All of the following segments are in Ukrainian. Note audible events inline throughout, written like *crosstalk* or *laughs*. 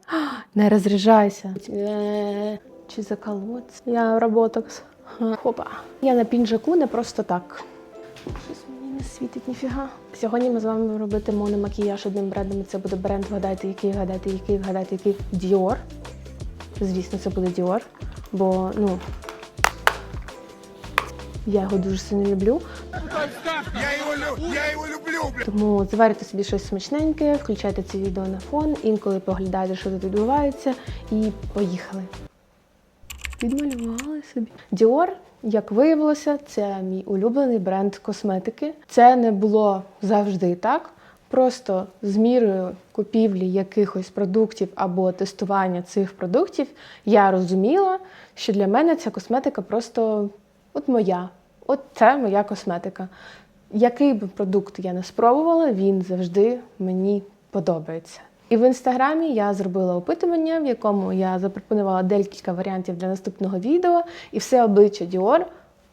*gasps* Не розряджайся. Е, Чи заколоться? Я роботокс. Хопа. Я на пінжаку не просто так. Щось мені не світить ніфіга. Сьогодні ми з вами будемо робити мономакіяж одним брендом. Це буде бренд, вгадайте, який, вгадайте, який, вгадайте, який. Dior. Звісно, це буде Dior. Бо, ну. Я його дуже сильно люблю. Я лю- я его люблю. Тому заварите собі щось смачненьке, включайте це відео на фон, інколи поглядайте, що тут відбувається, і поїхали. Відмалювали собі. Dior, як виявилося, це мій улюблений бренд косметики. Це не було завжди так. Просто з мірою купівлі якихось продуктів або тестування цих продуктів я розуміла, що для мене ця косметика просто от моя. От це моя косметика. Який би продукт я не спробувала, він завжди мені подобається. І в інстаграмі я зробила опитування, в якому я запропонувала декілька варіантів для наступного відео, і все обличчя Dior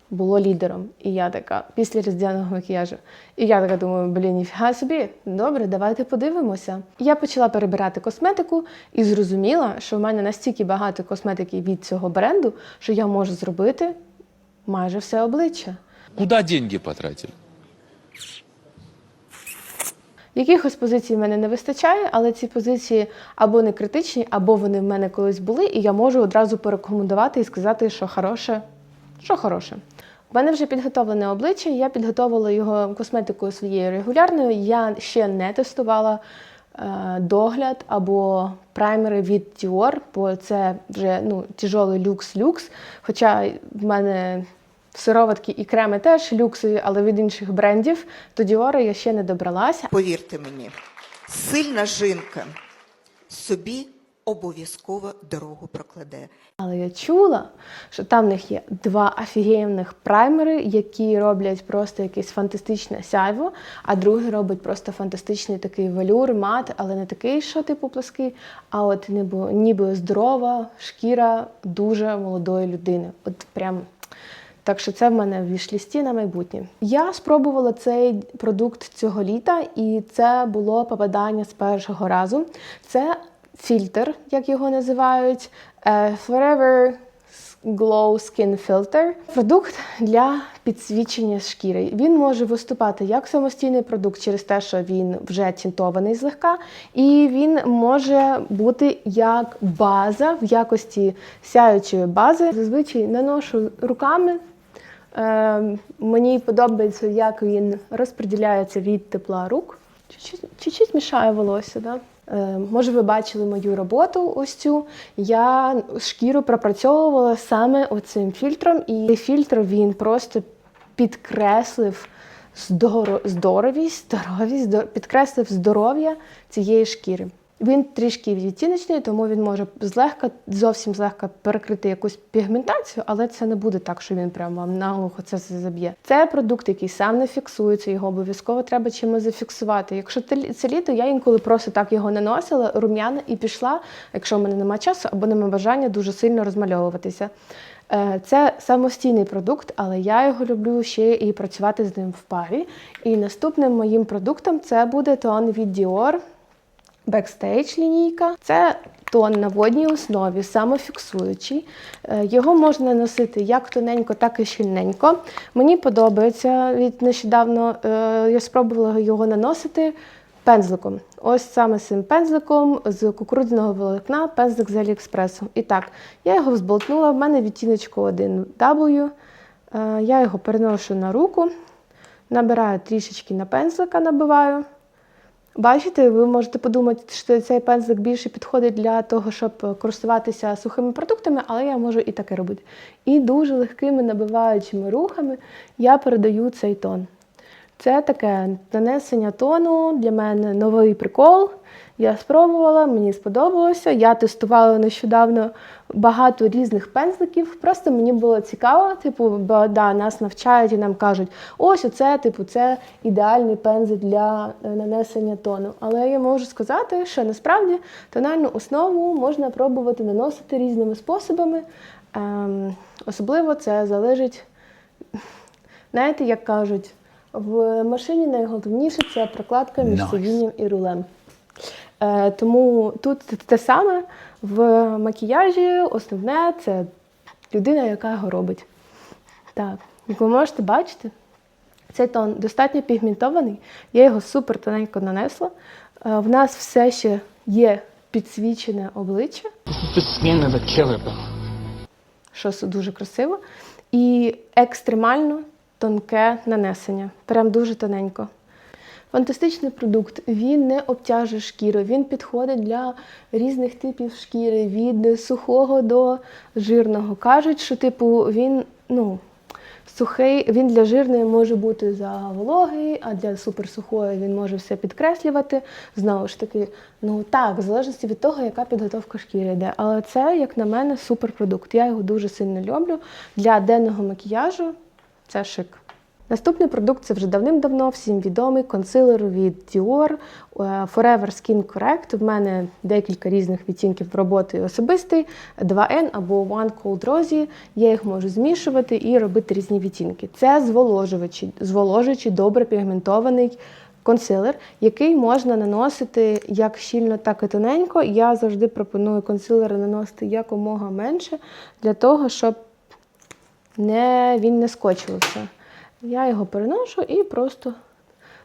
було лідером. І я така, після різдвяного макіяжу. І я така думаю, блін, ніфіга собі, добре, давайте подивимося. Я почала перебирати косметику і зрозуміла, що в мене настільки багато косметики від цього бренду, що я можу зробити майже все обличчя. Куда деньги потратили? Якихось позицій в мене не вистачає, але ці позиції або не критичні, або вони в мене колись були, і я можу одразу порекомендувати і сказати, що хороше, що хороше. У мене вже підготовлене обличчя, я підготовила його косметикою своєю регулярною. Я ще не тестувала е, догляд або праймери від Dior, бо це вже ну, тяжолий люкс-люкс. Хоча в мене сироватки і креми теж люксові, але від інших брендів, то Dior я ще не добралася. Повірте мені, сильна жінка собі обов'язково дорогу прокладе. Але я чула, що там в них є два офігенних праймери, які роблять просто якесь фантастичне сяйво, а другий робить просто фантастичний такий валюр, мат, але не такий, що типу плоский, а от ніби, ніби здорова шкіра дуже молодої людини. От прям. Так що це в мене в вішлісті на майбутнє. Я спробувала цей продукт цього літа, і це було попадання з першого разу. Це фільтр, як його називають, е, Forever Glow Skin Filter. Продукт для підсвічення шкіри. Він може виступати як самостійний продукт через те, що він вже тінтований злегка, і він може бути як база в якості сяючої бази. Зазвичай наношу руками. Е, мені подобається, як він розподіляється від тепла рук. Чуть-чуть, мішає волосся. Да? Е, може, ви бачили мою роботу ось цю. Я шкіру пропрацьовувала саме оцим фільтром, і цей фільтр він просто підкреслив здоро, здоровість, здоровість, здор- підкреслив здоров'я цієї шкіри. Він трішки відтіночний, тому він може злегка, зовсім злегка перекрити якусь пігментацію, але це не буде так, що він прямо вам наглухо це заб'є. Це продукт, який сам не фіксується, його обов'язково треба чимось зафіксувати. Якщо це літо, я інколи просто так його наносила, рум'яна і пішла, якщо в мене немає часу або немає бажання дуже сильно розмальовуватися. Е, Це самостійний продукт, але я його люблю ще і працювати з ним в парі. І наступним моїм продуктом це буде тон від Dior Backstage лінійка. Це тон на водній основі, самофіксуючий. Е, Його можна носити як тоненько, так і щільненько. Мені подобається від нещодавно. е, Я спробувала його наносити пензликом. Ось саме цим пензликом з кукурудзяного волокна, пензлик з Аліекспресу. І так, я його взболтнула, в мене відтіночку 1W. Е, Я його переношу на руку, набираю трішечки на пензлика, набиваю. Бачите, ви можете подумати, що цей пензлик більше підходить для того, щоб користуватися сухими продуктами, але я можу і таке робити. І дуже легкими набиваючими рухами я передаю цей тон. Це таке нанесення тону для мене новий прикол. Я спробувала, мені сподобалося. Я тестувала нещодавно багато різних пензликів. Просто мені було цікаво, типу, бо да, нас навчають і нам кажуть, ось оце, типу, це ідеальний пензель для е, нанесення тону. Але я можу сказати, що насправді тональну основу можна пробувати наносити різними способами. Ем, особливо це залежить Знаєте, як кажуть, в машині найголовніше це прокладка між Nice. сидінням і рулем. Е, тому тут те саме в макіяжі. Основне це людина, яка його робить. Так, як ви можете бачити, цей тон достатньо пігментований. Я його супер тоненько нанесла. Е, В нас все ще є підсвічене обличчя, що дуже красиво, і екстремально тонке нанесення. Прям дуже тоненько. Фантастичний продукт. Він не обтяжує шкіру, він підходить для різних типів шкіри, від сухого до жирного. Кажуть, що типу він ну, сухий, він для жирної може бути за вологий, а для суперсухої він може все підкреслювати. Знову ж таки, ну так, в залежності від того, яка підготовка шкіри йде. Але це, як на мене, суперпродукт. Я його дуже сильно люблю. Для денного макіяжу це шик. Наступний продукт це вже давним-давно всім відомий консилер від Dior е, Forever Skin Correct. В мене декілька різних відтінків роботи особистий, 2N або One Cold Rosy. Я їх можу змішувати і робити різні відтінки. Це зволожувачі, зволожуючий, добре пігментований консилер, який можна наносити як щільно, так і тоненько. Я завжди пропоную консилери наносити якомога менше для того, щоб не, він не скочувався. Я його переношу і просто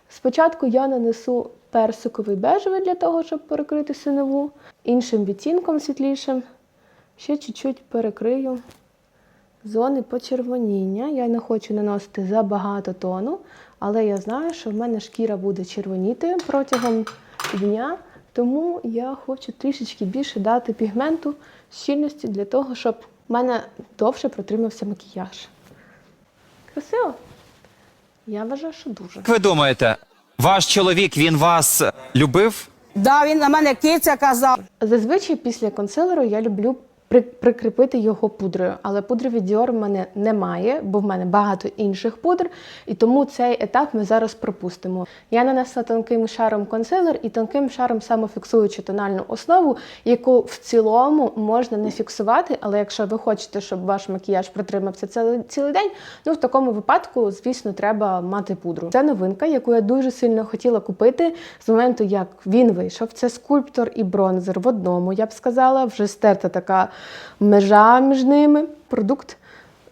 спочатку я нанесу персиковий бежевий для того, щоб перекрити синеву, іншим відтінком світлішим. Ще чуть-чуть перекрию зони почервоніння. Я не хочу наносити забагато тону, але я знаю, що в мене шкіра буде червоніти протягом дня, тому я хочу трішечки більше дати пігменту щільності для того, щоб в мене довше протримався макіяж. Красиво? Я вважаю, що дуже. Як ви думаєте, ваш чоловік він вас любив? Да, він на мене киця казав. Зазвичай після консилеру я люблю прикріпити його пудрою, але пудри від Dior в мене немає, бо в мене багато інших пудр, і тому цей етап ми зараз пропустимо. Я нанесла тонким шаром консилер і тонким шаром самофіксуючу тональну основу, яку в цілому можна не фіксувати, але якщо ви хочете, щоб ваш макіяж протримався цілий день, ну в такому випадку, звісно, треба мати пудру. Це новинка, яку я дуже сильно хотіла купити з моменту, як він вийшов. Це скульптор і бронзер в одному, я б сказала, вже стерта така межа між ними. Продукт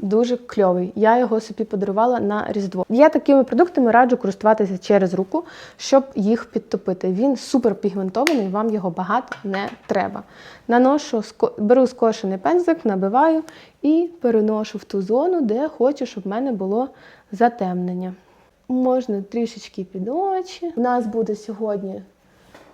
дуже кльовий. Я його собі подарувала на Різдво. Я такими продуктами раджу користуватися через руку, щоб їх підтопити. Він супер пігментований, вам його багато не треба. Наношу, беру скошений пензлик, набиваю і переношу в ту зону, де хочу, щоб в мене було затемнення. Можна трішечки під очі. У нас буде сьогодні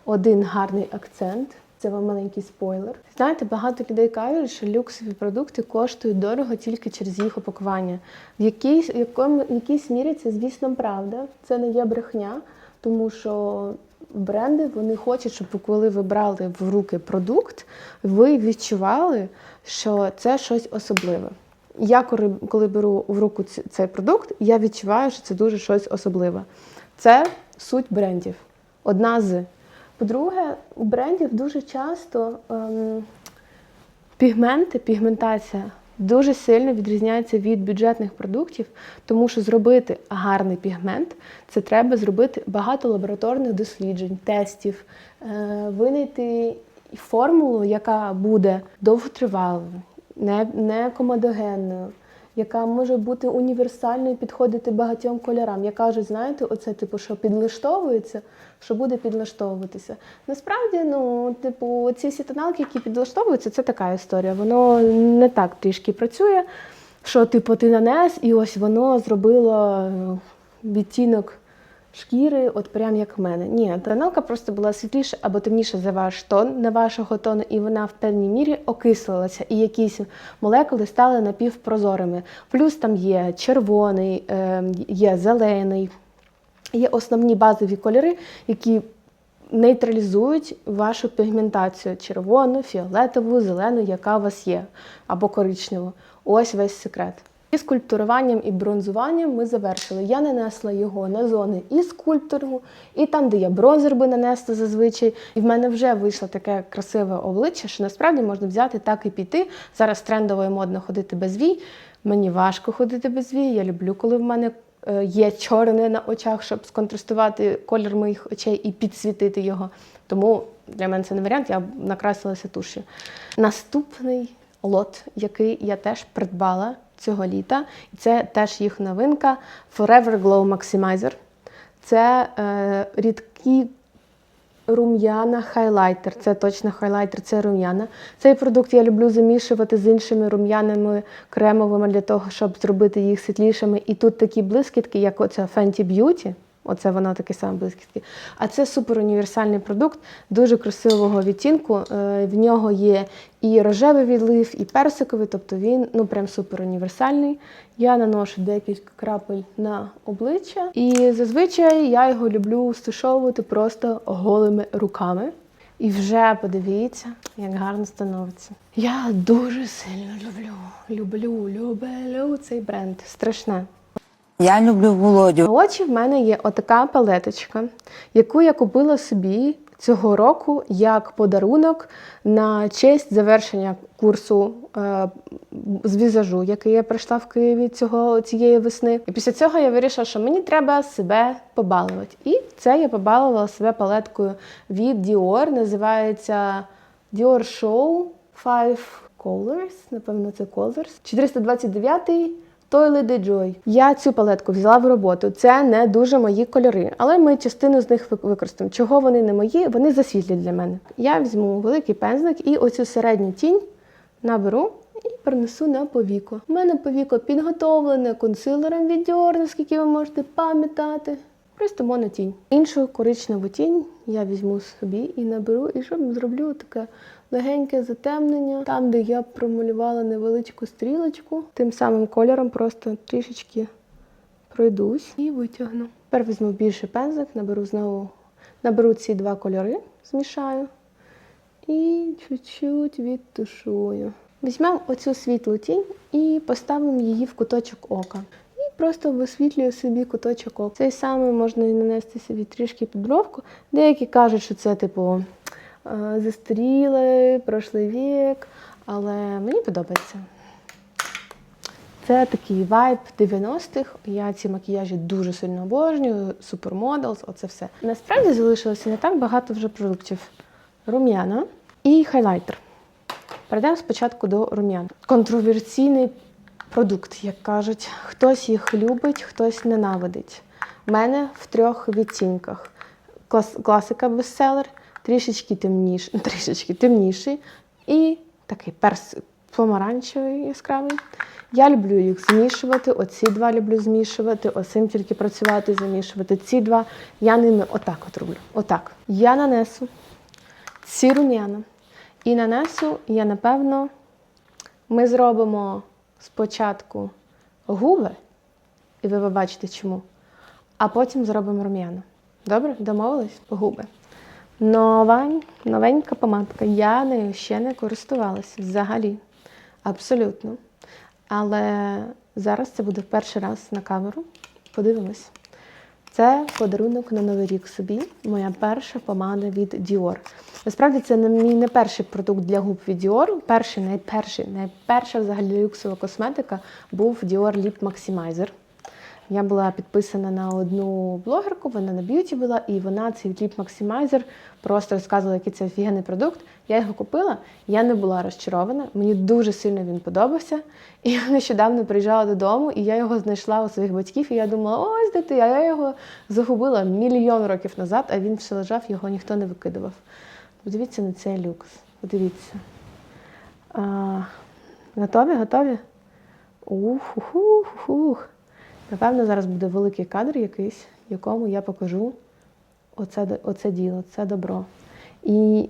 один гарний акцент. Це вам маленький спойлер. Знаєте, багато людей кажуть, що люксові продукти коштують дорого тільки через їх опакування. В якійсь, якому, якійсь мірі це, звісно, правда. Це не є брехня, тому що бренди вони хочуть, щоб коли ви брали в руки продукт, ви відчували, що це щось особливе. Я коли, беру в руку цей продукт, я відчуваю, що це дуже щось особливе. Це суть брендів. Одна з. По-друге, у брендів дуже часто ем, пігменти, пігментація дуже сильно відрізняється від бюджетних продуктів, тому що зробити гарний пігмент це треба зробити багато лабораторних досліджень, тестів, е, винайти формулу, яка буде довготривалою, не, не комедогенною, яка може бути універсальною, підходити багатьом кольорам. Я кажу, знаєте, оце типу, що підлаштовується, що буде підлаштовуватися. Насправді, ну, типу, ці всі тоналки, які підлаштовуються, це така історія. Воно не так трішки працює, що типу ти нанес, і ось воно зробило е, відтінок шкіри, от прям як в мене. Ні, тоналка просто була світліша або темніша за ваш тон, на вашого тону, і вона в певній мірі окислилася, і якісь молекули стали напівпрозорими. Плюс там є червоний, е, є зелений, є основні базові кольори, які нейтралізують вашу пігментацію червону, фіолетову, зелену, яка у вас є, або коричневу. Ось весь секрет. І скульптуруванням і бронзуванням ми завершили. Я нанесла його на зони і скульптору, і там, де я бронзер би нанесла зазвичай. І в мене вже вийшло таке красиве обличчя, що насправді можна взяти так і піти. Зараз трендово і модно ходити без вій. Мені важко ходити без вій. Я люблю, коли в мене е, є чорне на очах, щоб сконтрастувати колір моїх очей і підсвітити його. Тому для мене це не варіант, я накрасилася туш'ю. Наступний лот, який я теж придбала цього літа, і це теж їх новинка Forever Glow Maximizer. Це е, рідкі рум'яна хайлайтер. Це точно хайлайтер, це рум'яна. Цей продукт я люблю замішувати з іншими рум'янами кремовими для того, щоб зробити їх світлішими. І тут такі блискітки, як оця Fenty Beauty. Оце воно таке саме блискітки. А це супер універсальний продукт, дуже красивого відтінку. Е, В нього є і рожевий відлив, і персиковий, тобто він ну прям супер універсальний. Я наношу декілька крапель на обличчя, і зазвичай я його люблю стушовувати просто голими руками. І вже подивіться, як гарно становиться. Я дуже сильно люблю, люблю, люблю цей бренд. Страшне. Я люблю Володю. Очі в мене є отака палеточка, яку я купила собі цього року як подарунок на честь завершення курсу е, з візажу, який я пройшла в Києві цього цієї весни. І після цього я вирішила, що мені треба себе побалувати. І це я побалувала себе палеткою від Dior. Називається Dior Show Five Colors. Напевно, це Colors. 429 той Lady Joy. Я цю палетку взяла в роботу. Це не дуже мої кольори, але ми частину з них використаємо. Чого вони не мої? Вони засвітлі для мене. Я візьму великий пензлик і оцю середню тінь наберу і перенесу на повіко. У мене повіко підготовлене консилером від Dior, наскільки ви можете пам'ятати. Просто монотінь. Іншу коричневу тінь я візьму собі і наберу, і щоб зроблю таке легеньке затемнення, там, де я промалювала невеличку стрілочку, тим самим кольором просто трішечки пройдусь і витягну. Тепер візьму більший пензлик, наберу знову, наберу ці два кольори, змішаю і чуть-чуть відтушую. Візьмемо оцю світлу тінь і поставимо її в куточок ока. І просто висвітлюю собі куточок ока. Цей самий можна і нанести собі трішки під бровку. Деякі кажуть, що це типу е, застарілий, прошлий вік, але мені подобається. Це такий вайб 90-х. Я ці макіяжі дуже сильно обожнюю, супермоделс, оце все. Насправді залишилося не так багато вже продуктів. Рум'яна і хайлайтер. Перейдемо спочатку до рум'ян. Контроверсійний продукт, як кажуть. Хтось їх любить, хтось ненавидить. У мене в трьох відтінках. Клас- класика бестселер, трішечки темніший, *laughs* трішечки темніший і такий перс помаранчевий яскравий. Я люблю їх змішувати. Оці два люблю змішувати, оцим тільки працювати, замішувати. Ці два я ними отак от роблю. Отак. Я нанесу ці рум'яна. І нанесу я, напевно, ми зробимо спочатку губи, і ви побачите чому, а потім зробимо рум'яна. Добре? Домовились? Губи. Нова, новенька помадка. Я нею ще не користувалася взагалі. Абсолютно. Але зараз це буде перший раз на камеру. Подивимось. Це подарунок на Новий рік собі. Моя перша помада від Dior. Насправді це не мій не перший продукт для губ від Dior. Перший, найперший, найперша взагалі люксова косметика був Dior Lip Maximizer. Я була підписана на одну блогерку, вона на б'юті була, і вона цей Lip Maximizer просто розказувала, який це офігенний продукт. Я його купила, я не була розчарована. Мені дуже сильно він подобався. І я нещодавно приїжджала додому, і я його знайшла у своїх батьків. І я думала, ось де ти, а я його загубила мільйон років назад, а він все лежав, його ніхто не викидував. Подивіться на цей люкс. Подивіться. А, готові? Готові? Ух, ух, ух, ух. Напевно, зараз буде великий кадр якийсь, якому я покажу оце, оце діло, це добро. І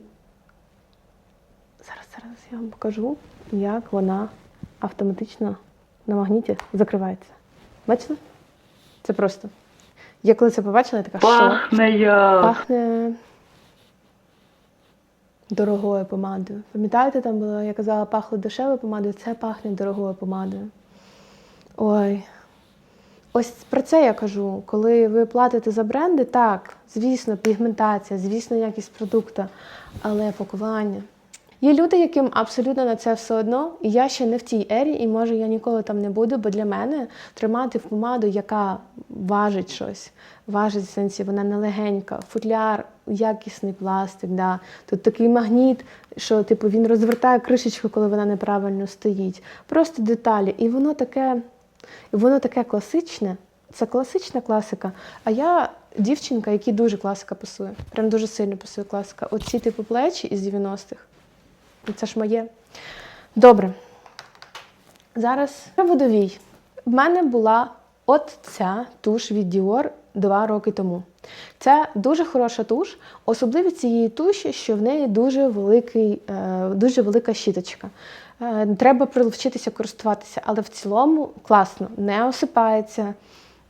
зараз, зараз я вам покажу, як вона автоматично на магніті закривається. Бачите? Це просто. Я коли це побачила, я така, що? Пахне як. Пахне дорогою помадою. Пам'ятаєте, там було, я казала, пахло дешевою помадою, це пахне дорогою помадою. Ой. Ось про це я кажу. Коли ви платите за бренди, так, звісно, пігментація, звісно, якість продукту, але пакування. Є люди, яким абсолютно на це все одно, і я ще не в тій ері, і може я ніколи там не буду, бо для мене тримати помаду, яка важить щось, важить в сенсі, вона не легенька, футляр, якісний пластик. Да. Тут такий магніт, що типу він розвертає кришечку, коли вона неправильно стоїть. Просто деталі. І воно таке, і воно таке класичне. Це класична класика. А я дівчинка, якій дуже класика пасує. Прям дуже сильно пасує класика. Оці типу плечі із 90-х. І Це ж моє. Добре. Зараз водовій. В мене була от ця туш від Dior два роки тому. Це дуже хороша туш, особливість цієї туші, що в неї дуже, великий, е, дуже велика щіточка. Е, Треба привчитися користуватися, але в цілому класно, не осипається.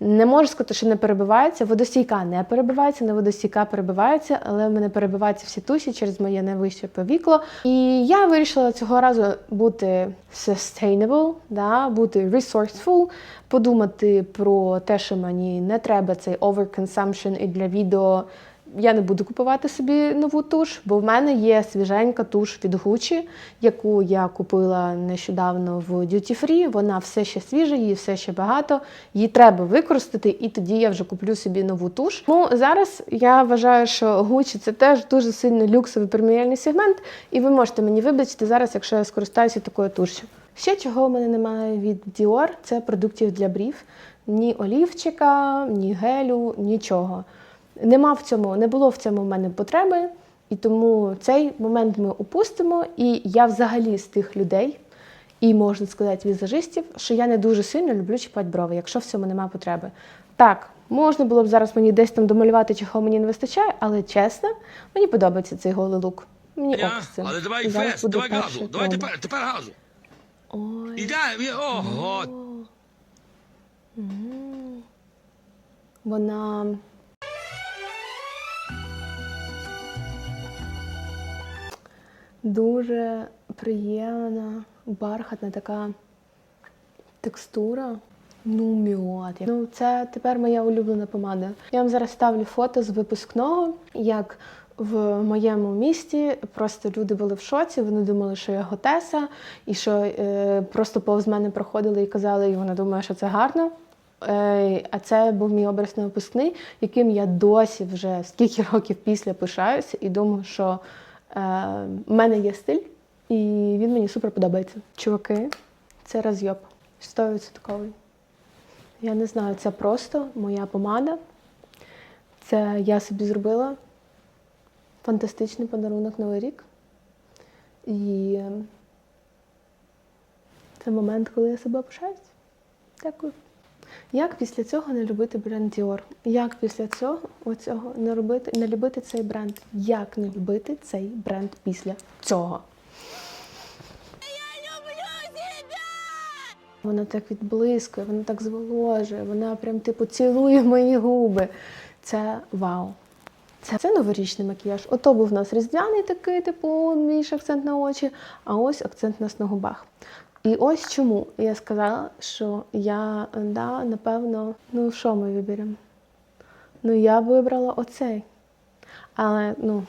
Не можу сказати, що не перебивається. Водостійка не перебивається, не водостійка перебивається, але в мене перебиваються всі туші через моє найвище повікло. І я вирішила цього разу бути sustainable, да, бути resourceful, подумати про те, що мені не треба цей overconsumption і для відео. Я не буду купувати собі нову туш, бо в мене є свіженька туш від Gucci, яку я купила нещодавно в Duty Free. Вона все ще свіжа, її все ще багато. Її треба використати, і тоді я вже куплю собі нову туш. Ну зараз я вважаю, що Gucci це теж дуже сильно люксовий преміальний сегмент, і ви можете мені вибачити зараз, якщо я скористаюся такою тушю. Ще чого в мене немає від Dior, це продуктів для брів. Ні олівчика, ні гелю, нічого. Нема в цьому, не було в цьому в мене потреби, і тому цей момент ми упустимо. І я взагалі з тих людей, і можна сказати, візажистів, що я не дуже сильно люблю чіпати брови, якщо в цьому немає потреби. Так, можна було б зараз мені десь там домалювати, чого мені не вистачає, але чесно, мені подобається цей голий лук. Мені ок з цим. Але давай фест, давай газу, давай тепер, тепер газу. Ой. Іде, ого, Вона. Дуже приємна, бархатна така текстура. Ну, міот. Ну, це тепер моя улюблена помада. Я вам зараз ставлю фото з випускного, як в моєму місті просто люди були в шоці, вони думали, що я готеса, і що е, просто повз мене проходили і казали, і вона думає, що це гарно. Е, А це був мій образ на випускний, яким я досі вже скільки років після пишаюся і думаю, що е, в мене є стиль, і він мені супер подобається. Чуваки, це розйоб. 100%. Я не знаю, це просто моя помада. Це я собі зробила фантастичний подарунок Новий рік. І е, це момент, коли я себе пишаюсь. Дякую. Як після цього не любити бренд Dior? Як після цього оцього не робити, не любити цей бренд? Як не любити цей бренд після цього? Вона так відблискує, вона так зволожує, вона прям типу цілує мої губи. Це вау. Це, це новорічний макіяж. Ото був у нас різдвяний такий, типу, більш акцент на очі, а ось акцент на губах. І ось чому я сказала, що я, да, напевно, ну що ми виберемо? Ну, я б вибрала оцей. Але, ну,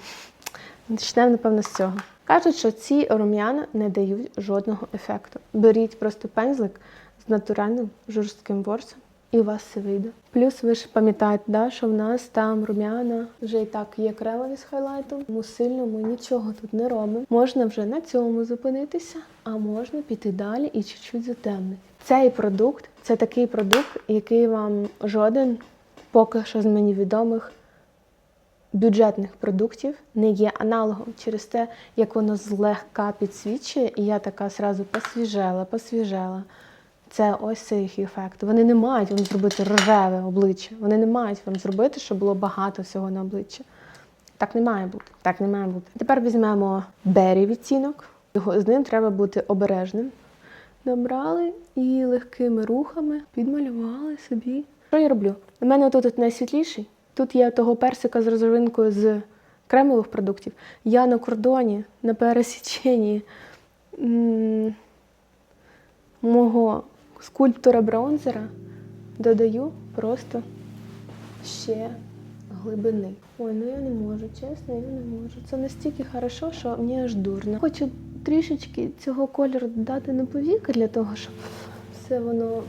почнемо, напевно, з цього. Кажуть, що ці рум'яна не дають жодного ефекту. Беріть просто пензлик з натуральним жорстким ворсом, і у вас все вийде. Плюс ви ж пам'ятаєте, да, що в нас там рум'яна вже і так є кремові з хайлайтом, тому сильно ми нічого тут не робимо. Можна вже на цьому зупинитися, а можна піти далі і чуть-чуть затемнити. Цей продукт це такий продукт, який вам жоден, поки що з мені відомих, бюджетних продуктів не є аналогом через те, як воно злегка підсвічує, і я така зразу посвіжела, посвіжела. Це ось цей їх ефект. Вони не мають вам зробити рожеве обличчя. Вони не мають вам зробити, щоб було багато всього на обличчі. Так не має бути. Так не має бути. Тепер візьмемо бері відтінок. Його з ним треба бути обережним. Набрали і легкими рухами підмалювали собі. Що я роблю? У мене тут найсвітліший. Тут є того персика з розовинкою з кремових продуктів. Я на кордоні, на пересіченні м, мого скульптора бронзера додаю просто ще глибини. Ой, ну я не можу, чесно, я не можу. Це настільки хорошо, що мені аж дурно. Хочу трішечки цього кольору додати на повіки для того, щоб все воно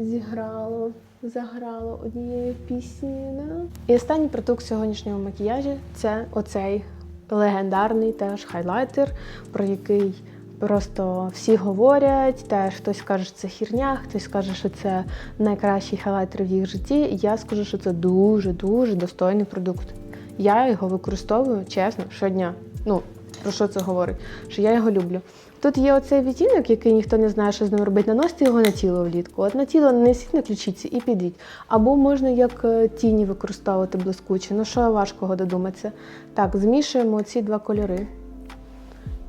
зіграло, заграло однією піснею. І останній продукт сьогоднішнього макіяжу це оцей легендарний теж хайлайтер, про який просто всі говорять. Теж хтось каже, що це хірня, хтось каже, що це найкращий хайлайтер в їх житті. І Я скажу, що це дуже-дуже достойний продукт. Я його використовую чесно щодня. Ну, про що це говорить? Що я його люблю. Тут є оцей відтінок, який ніхто не знає, що з ним робити. Наносите його на тіло влітку. От на тіло нанесіть на ключиці і підіть. Або можна як е, тіні використовувати блискучі. Ну що важкого додуматися. Так, змішуємо ці два кольори.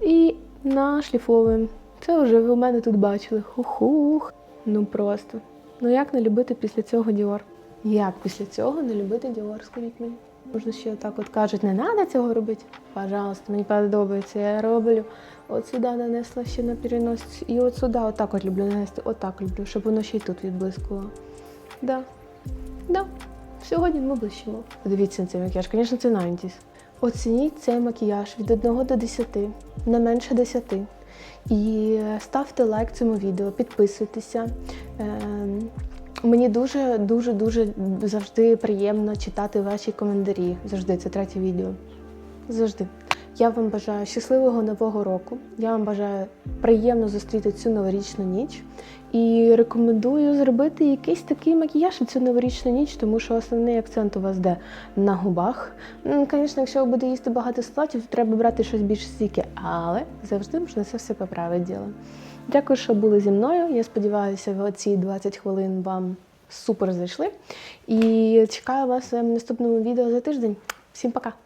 І нашліфовуємо. Це вже ви у мене тут бачили. Хух-хух. Ну просто. Ну як не любити після цього Діор? Як після цього не любити Діор, скажіть мені? Можна ще отак от кажуть, не треба цього робити. Пожалуйста, мені подобається, я роблю. От сюди нанесла ще на переносицю. І от сюди отак от люблю нанести, отак люблю, щоб воно ще й тут відблискувало. Да. Да. Сьогодні ми блищимо. Подивіться на цей макіяж, звісно, це 90s. Оцініть цей макіяж від 1 до 10, не менше 10. І ставте лайк цьому відео, підписуйтеся. Ем, Мені дуже, дуже, дуже завжди приємно читати ваші коментарі. Завжди це третє відео. Завжди. Я вам бажаю щасливого нового року. Я вам бажаю приємно зустріти цю новорічну ніч. І рекомендую зробити якийсь такий макіяж у цю новорічну ніч, тому що основний акцент у вас де на губах. Звісно, якщо ви будете їсти багато салатів, то треба брати щось більш стійке, але завжди можна це все поправити діло. Дякую, що були зі мною. Я сподіваюся, ці 20 хвилин вам супер зайшли. І чекаю вас в наступному відео за тиждень. Всім пока!